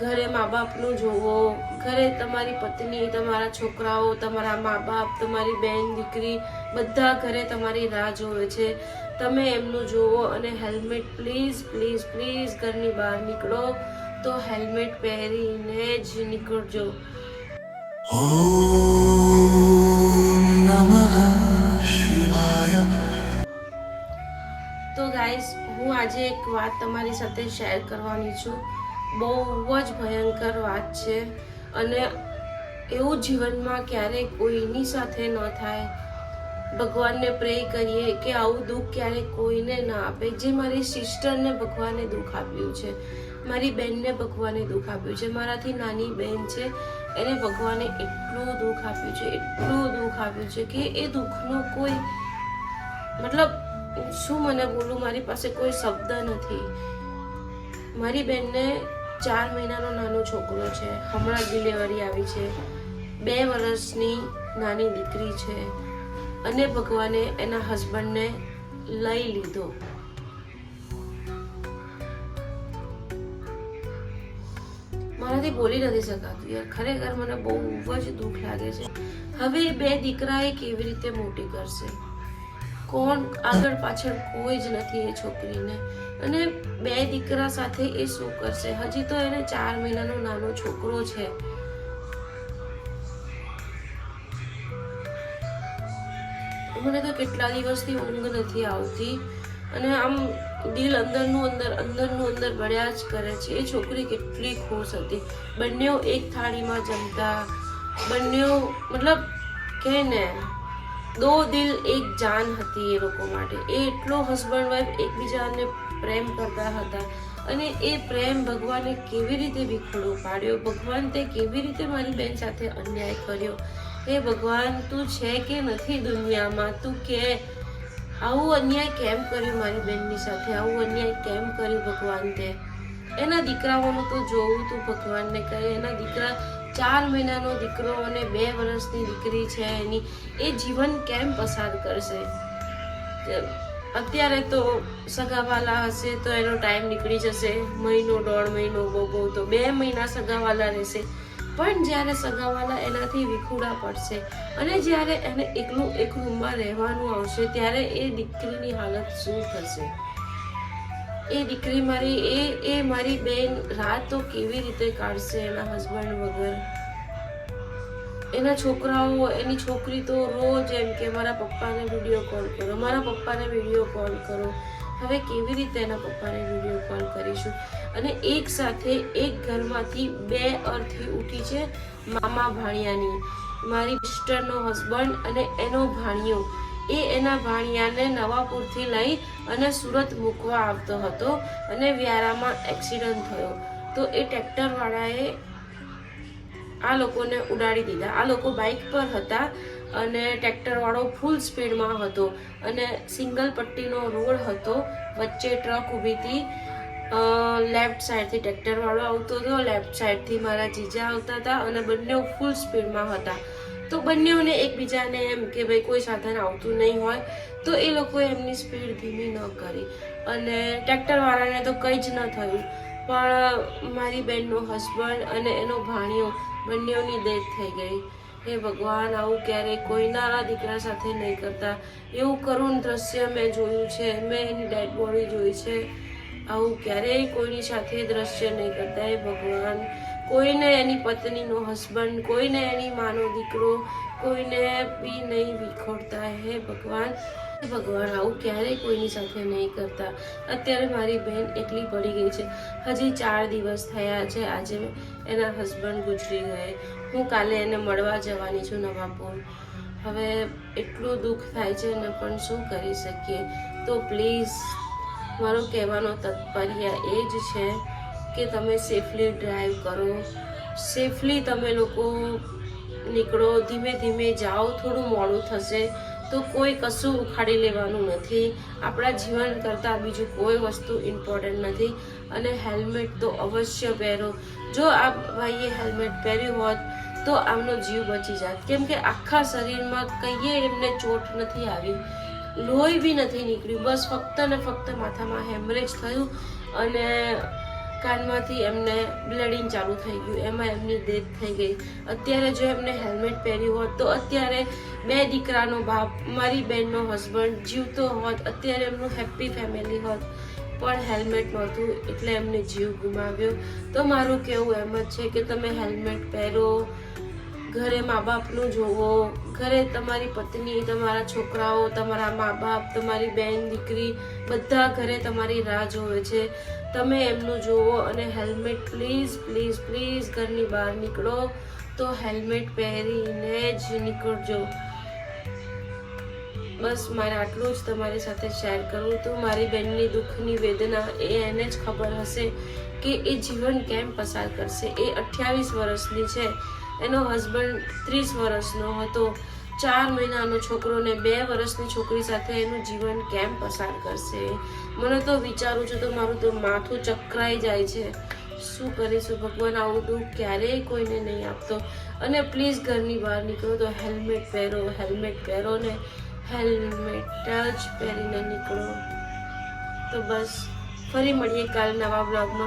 ઘરે મા બાપનું જોવો, ઘરે તમારી પત્ની, તમારા છોકરાઓ, તમારા મા બાપ તમારી બેન, દીકરી, બધા ઘરે તમારી રાહ જોવે છે. તમે એમનું જોવો અને હેલ્મેટ પ્લીઝ પ્લીઝ પ્લીઝ ઘરની બહાર નીકળો. તો હેલ્મેટ પહેરીને જ નીકળજો. તો ગાઈસ, હું આજે એક વાત તમારી સાથે શેર કરવાની છું. બહુ જ ભયંકર વાત છે. અને એવું જીવનમાં ક્યારેય કોઈની સાથે ન થાય. ભગવાનને પ્રે કરીએ કે આવું દુઃખ ક્યારેય કોઈને ના આપે. જે મારી સિસ્ટરને ભગવાને દુઃખ આપ્યું છે, મારી બહેનને ભગવાને દુઃખ આપ્યું છે, મારાથી નાની બહેન છે, એને ભગવાને એટલું દુઃખ આપ્યું છે, એટલું દુઃખ આપ્યું છે કે એ દુઃખનો કોઈ મતલબ શું મને બોલું? મારી પાસે કોઈ શબ્દ નથી. મારી બેનને ચાર મહિનાનો નાનો છોકરો છે. હમણાં ડિલિવરી આવી છે. બે વર્ષની નાની દીકરી છે. અને ભગવાને એના હસબન્ડને લઈ લીધો. મારાથી બોલી નથી શકાતું યાર. ખરેખર મને બહુ જ દુઃખ લાગે છે. હવે બે દીકરાએ કેવી રીતે મોટી કરશે? કોણ આગળ પાછળ કોઈ જ નથી એ છોકરીને. અને બે દીકરા સાથે એ શું કરશે? હજી તો એને ચાર મહિનાનો નાનો છોકરો છે. મને તો કેટલા દિવસથી ઊંઘ નથી આવતી. અને આમ દિલ અંદરનું અંદર અંદરનું અંદર બળ્યા જ કરે છે. એ છોકરી કેટલી ખુશ હતી. બંનેઓ એક થાળીમાં જમતા. બંનેઓ મતલબ કે ને? દો દિલ એક જાન હતી એ લોકો માટે. એ એટલો હસબન્ડ વાઈફ એકબીજાને પ્રેમ કરતા હતા અને એ પ્રેમ ભગવાને કેવી રીતે વિખડો પાડ્યો? ભગવાન તે કેવી રીતે મારી બેન સાથે અન્યાય કર્યો? હે ભગવાન, તું છે કે નથી દુનિયામાં? તું કે, આવું અન્યાય કેમ કર્યું મારી બેનની સાથે? આવું અન્યાય કેમ કર્યું ભગવાન તે? એના દીકરાઓનું તો જોવું તું, ભગવાનને કહે, એના દીકરા ચાર મહિનાનો દીકરો અને બે વર્ષની દીકરી છે એની, એ જીવન કેમ પસાર કરશે? અત્યારે તો સગાવાલા હશે તો એનો ટાઈમ નીકળી જશે. મહિનો, દોઢ મહિનો બહુ તો બે મહિના સગાવાલા રહેશે. પણ જ્યારે સગાવાલા એનાથી વિખુડા પડશે અને જ્યારે એને એકલું, એક રૂમમાં રહેવાનું આવશે, ત્યારે એ દીકરીની હાલત શું થશે? એ દીકરી મારી, એ એ મારી બેન રાત તો કેવી રીતે કાઢશે એના હસબન્ડ વગર? એના છોકરાઓ, એની છોકરી તો રોજ એમ કે, મારા પપ્પાને વીડિયો કોલ કરો, મારા પપ્પાને વીડિયો કોલ કરો. હવે કેવી રીતે એના પપ્પાને વીડિયો કોલ કરીશું? અને એક સાથે એક ઘરમાંથી બે અર્થી ઉઠી છે મામા ભાણિયાની, મારી સિસ્ટરનો હસબન્ડ અને એનો ભાણિયો. એ એના ભાણિયાને નવાપુરથી લઈ અને સુરત મૂકવા આવતો હતો અને વ્યારામાં એક્સિડન્ટ થયો. તો એ ટ્રેક્ટરવાળાએ આ લોકોને ઉડાડી દીધા. આ લોકો બાઇક પર હતા અને ટ્રેક્ટરવાળો ફૂલ સ્પીડમાં હતો અને સિંગલ પટ્ટીનો રોડ હતો. વચ્ચે ટ્રક ઊભી હતી. લેફ્ટ સાઈડથી ટ્રેક્ટરવાળો આવતો હતો. લેફ્ટ સાઈડથી મારા જીજા આવતા હતા અને બંને ફૂલ સ્પીડમાં હતા. તો બંનેઓને એકબીજાને એમ કે ભાઈ કોઈ સાધન આવતું નહીં હોય, તો એ લોકોએ એમની સ્પીડ ધીમી ન કરી. અને ટ્રેક્ટરવાળાને તો કંઈ જ ન થયું. પણ મારી બેનનો હસબન્ડ અને એનો ભાણિયો બંનેઓની ડેથ થઈ ગઈ. હે ભગવાન, આવું ક્યારેય કોઈના દીકરા સાથે નહીં કરતા. એવું કરુણ દ્રશ્ય મેં જોયું છે. મેં એની ડેડ બોડી જોઈ છે. આવું ક્યારેય કોઈની સાથે દ્રશ્ય નહીં કરતા. હે ભગવાન. કોઈને એની પત્નીનો હસબન્ડ કોઈને એની માનો દીકરો, કોઈને બી નહીં વિખોડતા હે ભગવાન ભગવાન, આવું ક્યારેય કોઈની સાથે નહીં કરતા? અત્યારે મારી બહેન એટલી પડી ગઈ છે. હજી ચાર દિવસ થયા છે. આજે એના હસબન્ડ ગુજરી ગયે. હું કાલે એને મળવા જવાની છું નવાપુર હવે એટલું દુઃખ થાય છે ને પણ શું કરી શકીએ? તો પ્લીઝ મારો કહેવાનો તત્પર્ય એ જ છે કે તમે સેફલી ડ્રાઈવ કરો. સેફલી તમે લોકો નીકળો, ધીમે ધીમે જાઓ, થોડું મોડું થશે તો કોઈ કશું ઉખાડી લેવાનું નથી. આપણા જીવન કરતાં બીજું કોઈ વસ્તુ ઇમ્પોર્ટન્ટ નથી અને હેલ્મેટ તો અવશ્ય પહેરો. જો આ ભાઈએ હેલ્મેટ પહેર્યું હોત તો આમનો જીવ બચી જાત. કેમ કે આખા શરીરમાં કંઈએ એમને ચોટ નથી આવી. લોહી બી નથી નીકળ્યું. બસ ફક્ત ને ફક્ત માથામાં હેમરેજ થયું અને કાનમાંથી એમને બ્લડિંગ ચાલુ થઈ ગયું, એમાં એમની ડેથ થઈ ગઈ. અત્યારે જો એમને હેલ્મેટ પહેર્યું હોત, તો અત્યારે બે દીકરાનો બાપ, મારી બેનનો હસબન્ડ જીવતો હોત, અત્યારે એમનું હેપી ફેમિલી હોત. પણ હેલ્મેટ નહોતું, એટલે એમને જીવ ગુમાવ્યો. તો મારું કહેવું એમ જ છે કે તમે હેલ્મેટ પહેરો ઘરે મા બાપનું જોવો, ઘરે તમારી પત્ની, તમારા છોકરાઓ, તમારા મા બાપ, તમારી બેન, દીકરી, બધા ઘરે તમારી રાહ જોવે છે. તમે એમનું જોવો અને હેલ્મેટ પ્લીઝ પ્લીઝ પ્લીઝ ઘરની બહાર નીકળો, તો હેલ્મેટ પહેરીને જ નીકળજો. બસ મારે આટલું જ તમારી સાથે શેર કરવું તો મારી બહેનની દુઃખની વેદના એ એને જ ખબર હશે કે એ જીવન કેમ પસાર કરશે. એ અઠ્યાવીસ વર્ષની છે. એનો હસબન્ડ ત્રીસ વર્ષનો હતો. ચાર મહિનાનો છોકરો ને બે વર્ષની છોકરી સાથે એનું જીવન કેમ પસાર કરશે? મને તો વિચારું છું તો મારું તો માથું ચક્રાઈ જાય છે. શું કરીશું? ભગવાન આવું દુઃખ ક્યારેય કોઈને નહીં આપતો. અને પ્લીઝ ઘરની બહાર નીકળો તો હેલ્મેટ પહેરો હેલ્મેટ પહેરો ને હેલ્મેટ જ પહેરીને નીકળો. તો બસ, ફરી મળીએ કાલ નવા બ્લોગમાં